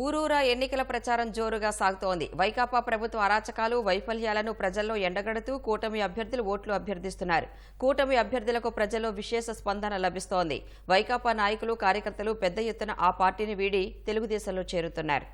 ఊరూరా ఎన్నికల ప్రచారం జోరుగా సాగుతోంది. వైకాపా ప్రభుత్వ అరాచకాలు వైఫల్యాలను ప్రజల్లో ఎండగడుతూ కూటమి అభ్యర్థులు ఓట్లు అభ్యర్థిస్తున్నారు. కూటమి అభ్యర్థులకు ప్రజల్లో విశేష స్పందన లభిస్తోంది. వైకాపా నాయకులు కార్యకర్తలు పెద్ద ఎత్తున ఆ పార్టీని వీడి తెలుగుదేశంలో చేరుతున్నారు.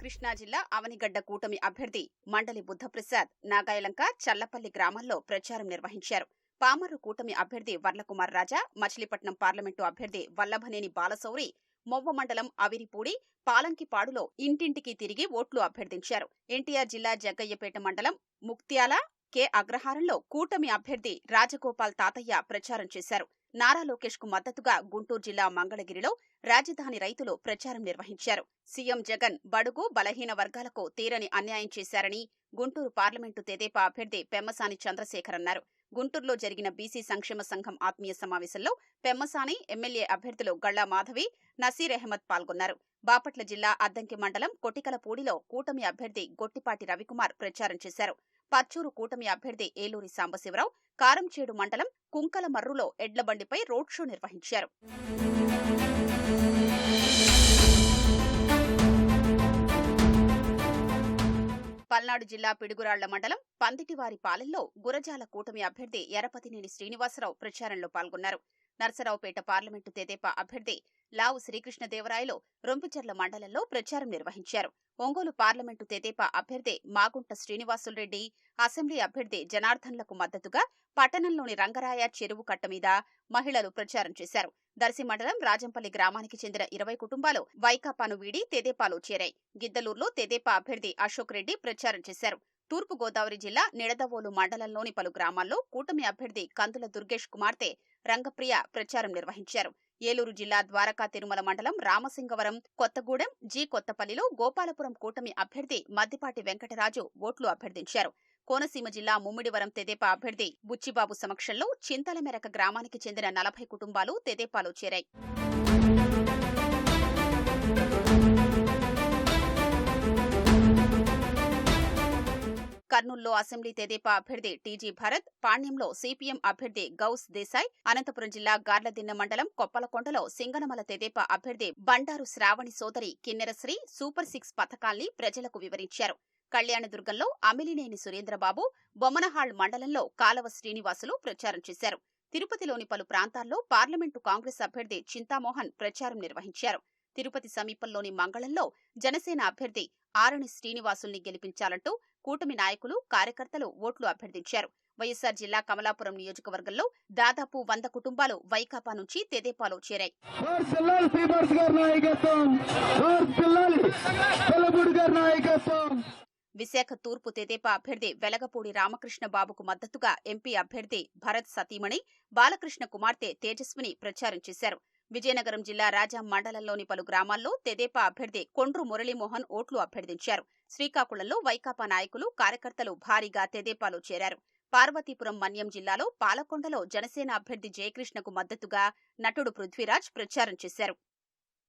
కృష్ణా జిల్లా అవనిగడ్డ కూటమి అభ్యర్థి మండలి బుద్ధప్రసాద్ నాగాయలంక చల్లపల్లి గ్రామాల్లో ప్రచారం నిర్వహించారు. పామరు కూటమి అభ్యర్థి వర్లకుమార్ రాజా మచిలీపట్నం పార్లమెంటు అభ్యర్థి వల్లభనేని బాలశౌరి మొవ్వ మండలం అవిరిపూడి పాలంకిపాడులో ఇంటింటికి తిరిగి ఓట్లు అభ్యర్థించారు. ఎన్టీఆర్ జిల్లా జగ్గయ్యపేట మండలం ముక్త్యాల కె. అగ్రహారంలో కూటమి అభ్యర్థి రాజగోపాల్ తాతయ్య ప్రచారం చేశారు. నారా లోకేష్కు మద్దతుగా గుంటూరు జిల్లా మంగళగిరిలో రాజధాని రైతులు ప్రచారం నిర్వహించారు. సీఎం జగన్ బడుగు బలహీన వర్గాలకు తీరని అన్యాయం చేశారని గుంటూరు పార్లమెంటు తెదేపా అభ్యర్థి పెమ్మసాని చంద్రశేఖర్ అన్నారు గుంటూరులో జరిగిన బీసీ సంక్షేమ సంఘం ఆత్మీయ సమావేశంలో పెమ్మసాని ఎమ్మెల్యే అభ్యర్థులు గళ్ళా మాధవి నసీర్ అహ్మద్ పాల్గొన్నారు. బాపట్ల జిల్లా అద్దంకి మండలం కొటికలపూడిలో కూటమి అభ్యర్థి గొట్టిపాటి రవికుమార్ ప్రచారం చేశారు. పర్చూరు కూటమి అభ్యర్థి ఏలూరి సాంబశివరావు కారంచేడు మండలం కుంకలమర్రులో ఎడ్లబండిపై రోడ్ షో నిర్వహించారు. పల్నాడు జిల్లా పిడుగురాళ్ళ మండలం పందిటివారి పాలెంలో గురజాల కూటమి అభ్యర్థి ఎరపతినేని శ్రీనివాసరావు ప్రచారంలో పాల్గొన్నారు. నర్సరావుపేట పార్లమెంటు తెదేపా అభ్యర్థి లావు శ్రీకృష్ణదేవరాయలు రొంపిచెర్ల మండలంలో ప్రచారం నిర్వహించారు. ఒంగోలు పార్లమెంటు తెదేపా అభ్యర్థి మాగుంట శ్రీనివాసులరెడ్డి అసెంబ్లీ అభ్యర్థి జనార్దన్లకు మద్దతుగా పట్టణంలోని రంగరాయ చెరువు కట్ట మీద మహిళలు ప్రచారం చేశారు. దర్శి మండలం రాజంపల్లి గ్రామానికి చెందిన ఇరవై కుటుంబాలు వైకాపాను వీడి తెదేపాలో చేరాయి. గిద్దలూరులో తెదేపా అభ్యర్థి అశోక్ రెడ్డి ప్రచారం చేశారు. తూర్పు గోదావరి జిల్లా నిడదవోలు మండలంలోని పలు గ్రామాల్లో కూటమి అభ్యర్థి కందుల దుర్గేష్ కుమార్తె రంగప్రియ ప్రచారం నిర్వహించారు. ఏలూరు జిల్లా ద్వారకా తిరుమల మండలం రామసింగవరం కొత్తగూడెం జి కొత్తపల్లిలో గోపాలపురం కూటమి అభ్యర్థి మద్దిపాటి వెంకటరాజు ఓట్లు అభ్యర్థించారు. కోనసీమ జిల్లా ముమ్మిడివరం తెదేపా అభ్యర్థి బుచ్చిబాబు సమక్షంలో చింతలమెరక గ్రామానికి చెందిన నలభై కుటుంబాలు తెదేపాలో చేరాయి. కర్నూల్లో అసెంబ్లీ తెదేపా అభ్యర్థి టీజీ భరత్ పాణ్యంలో సిపిఎం అభ్యర్థి గౌస్ దేశాయ్ అనంతపురం జిల్లా గార్లదిన్నె మండలం కొప్పలకొండలో సింగనమల తెదేపా అభ్యర్థి బండారు శ్రావణి సోదరి కిన్నెరశ్రీ సూపర్ సిక్స్ పథకాల్ని ప్రజలకు వివరించారు. కళ్యాణదుర్గంలో అమిలినేని సురేంద్రబాబు బొమ్మనహాళ్ మండలంలో కాలవ శ్రీనివాసులు ప్రచారం చేశారు. తిరుపతిలోని పలు ప్రాంతాల్లో పార్లమెంటు కాంగ్రెస్ అభ్యర్థి చింతామోహన్ ప్రచారం నిర్వహించారు. తిరుపతి సమీపంలోని మంగళంలో జనసేన అభ్యర్థి ఆరణి శ్రీనివాసుల్ని గెలిపించాలంటూ కూటమి నాయకులు కార్యకర్తలు ఓట్లు అభ్యర్థించారు. వైఎస్సార్ జిల్లా కమలాపురం నియోజకవర్గంలో దాదాపు వంద కుటుంబాలు వైకాపా నుంచి తెదేపాలో చేరాయి. విశాఖ తూర్పు తెదేపా అభ్యర్థి వెలగపూడి రామకృష్ణ బాబుకు మద్దతుగా ఎంపీ అభ్యర్థి భరత్ సతీమణి బాలకృష్ణ కుమార్తె తేజస్విని ప్రచారం చేశారు. విజయనగరం జిల్లా రాజా మండలంలోని పలు గ్రామాల్లో తెదేపా అభ్యర్థి కొండ్రు మురళీమోహన్ ఓట్లు అభ్యర్థించారు. శ్రీకాకుళంలో వైకాపా నాయకులు కార్యకర్తలు భారీగా తెదేపాలో చేరారు. పార్వతీపురం మన్యం జిల్లాలో పాలకొండలో జనసేన అభ్యర్థి జయకృష్ణకు మద్దతుగా నటుడు పృథ్వీరాజ్ ప్రచారం చేశారు.